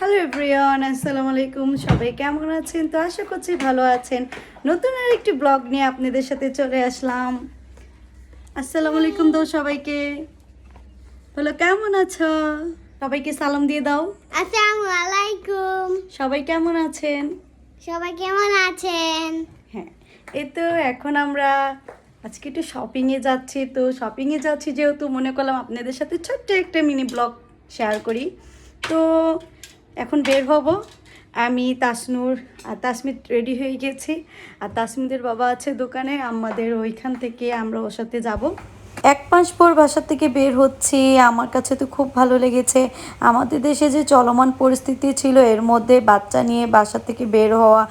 Hello everyone আসসালামু আলাইকুম সবাই কেমন আছেন? তো আশা করছি ভালো আছেন। নতুন আর একটি ব্লগ নিয়ে আপনাদের সাথে চলে আসলাম। আসসালামু আলাইকুম তো সবাইকে। বলো কেমন আছো? সবাইকে সালাম দিয়ে দাও। আসসালামু আলাইকুম। সবাই কেমন আছেন? সবাই কেমন আছেন? হ্যাঁ এই তো এখন আমরা আজকে একটু শপিংয়ে যাচ্ছি। তো শপিংয়ে যাচ্ছি যেহেতু মনে করলাম আপনাদের সাথে ছোট্ট একটা মিনি ব্লগ শেয়ার করি। তো এখন বের হব। আমি তাসনুর, আর তাসমিদ রেডি হয়ে গেছি। আর তাসমিদের বাবা আছে দোকানে, আমাদের ওইখান থেকে আমরা ওর সাথে যাব। এক মাস পর বাসা থেকে বের হচ্ছি। আমার কাছে তো খুব ভালো লেগেছে। আমাদের দেশে যে চলমান পরিস্থিতি ছিল, এর মধ্যে বাচ্চা নিয়ে বাসা থেকে বের হওয়া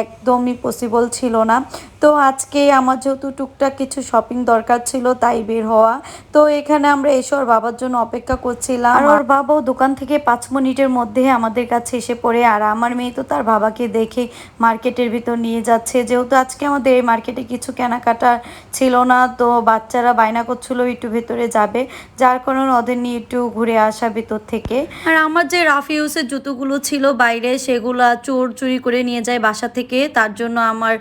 একদমই পসিবল ছিল না। তো আজকে আমার যেহেতু টুকটাক কিছু শপিং দরকার ছিল তাই বের হওয়া। তো এখানে আমরা এসে ওর বাবার জন্য অপেক্ষা করছিলাম। আর ওর বাবাও দোকান থেকে পাঁচ মিনিটের মধ্যে আমাদের কাছে এসে পড়ে আর আমার মেয়ে তো তার বাবাকে দেখে মার্কেটের ভিতর নিয়ে যাচ্ছে। যেহেতু আজকে আমাদের এই মার্কেটে কিছু কেনাকাটা ছিল না তো বাচ্চারা বায়না করছিল একটু ভেতরে যাবে। যার কারণে ওদের নিয়ে একটু ঘুরে আসা ভেতর থেকে। আর আমার যে রাফিউসের জুতোগুলো ছিল বাইরে সেগুলো চোর চুরি করে নিয়ে যায় বাসা থেকে। তার জন্য আমার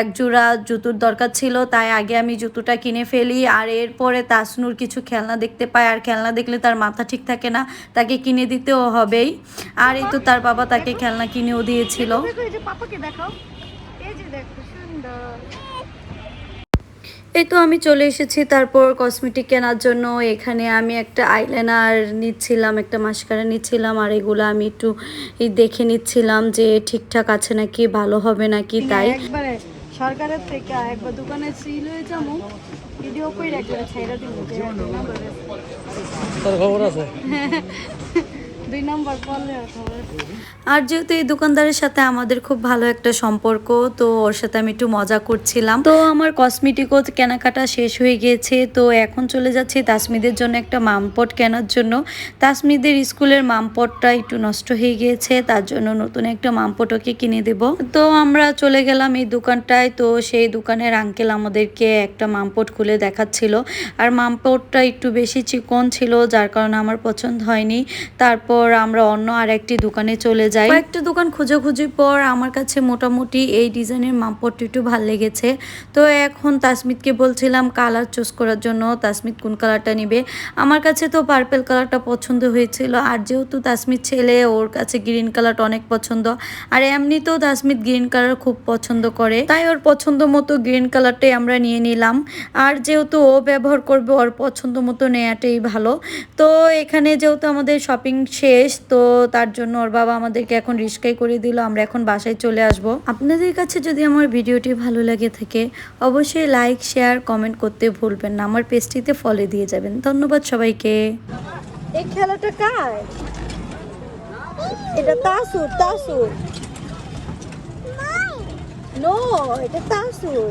এক জোড়া জুতোর দরকার ছিল তাই আগে আমি জুতোটা কিনে ফেলি। আর এরপরে তাসনুর কিছু খেলনা দেখতে পায় আর খেলনা দেখলে তার মাথা ঠিক থাকে না তাকে কিনে দিতেও হবেই। আর এই তো তার বাবা তাকে খেলনা কিনেও দিয়েছিল। এই তো আমি চলে এসেছি তারপর কসমেটিক কেনার জন্য। এখানে আমি একটা আইলাইনার নিচ্ছিলাম একটা মাস্কারা নিচ্ছিলাম আর এগুলো আমি একটু দেখে নিচ্ছিলাম যে ঠিকঠাক আছে নাকি ভালো হবে নাকি তাই। একবারে। সরকারের থেকে একবার দোকানে সিল হয়ে যাব ভিডিও করে একবারে ছাইরা দিব খবর আছে? দুই আর যেহেতু এই দোকানদারের সাথে আমাদের খুব ভালো একটা সম্পর্ক, তো ওর সাথে আমি একটু মজা করছিলাম। তো আমার কসমেটিকও কেনাকাটা শেষ হয়ে গিয়েছে, তো এখন চলে যাচ্ছে তাসমিদের জন্য একটা মামপট কেনার জন্য। তাসমিদের স্কুলের মামপটটা একটু নষ্ট হয়ে গিয়েছে, তার জন্য নতুন একটা মামপট ওকে কিনে দেব। তো আমরা চলে গেলাম এই দোকানটায়, তো সেই দোকানের আঙ্কেল আমাদেরকে একটা মামপট খুলে দেখাচ্ছিল। আর মামপটটা একটু বেশি চিকন ছিল, যার কারণে আমার পছন্দ হয়নি। তারপর আমরা অন্য আর একটি দোকানে চলে যাই। একটা দোকান খুঁজে পর আমার কাছে মোটামুটি এই ডিজাইনের মামপটটি একটু ভালো লেগেছে। তো এখন তাসমিদকে বলছিলাম কালার চুজ করার জন্য তাসমিদ কোন কালারটা নিবে? আমার কাছে তো পার্পেল কালারটা পছন্দ হয়েছিল আর যেহেতু তাসমিদ ছেলে, ওর কাছে গ্রিন কালারটা অনেক পছন্দ। আর এমনিতেও তাসমিদ গ্রিন কালার খুব পছন্দ করে। তাই ওর পছন্দ মতো গ্রিন কালারটাই আমরা নিয়ে নিলাম। আর যেহেতু ও ব্যবহার করবে, ওর পছন্দ মতো নেওয়াটাই ভালো। তো এখানে যেহেতু আমাদের শপিং শেষ তো তার জন্য ওর বাবা আমাদেরকে এখন রিস্কাই করে দিল। আমরা এখন বাসায় চলে আসব। আপনাদের কাছে যদি আমার ভিডিওটি ভালো লাগে থাকে অবশ্যই লাইক শেয়ার কমেন্ট করতে ভুলবেন না। আমার পেজটিতে ফলো দিয়ে যাবেন। ধন্যবাদ সবাইকে। এই খেলাটা কার? এটা তাসুর তাসুর। নো এটা তাসুর।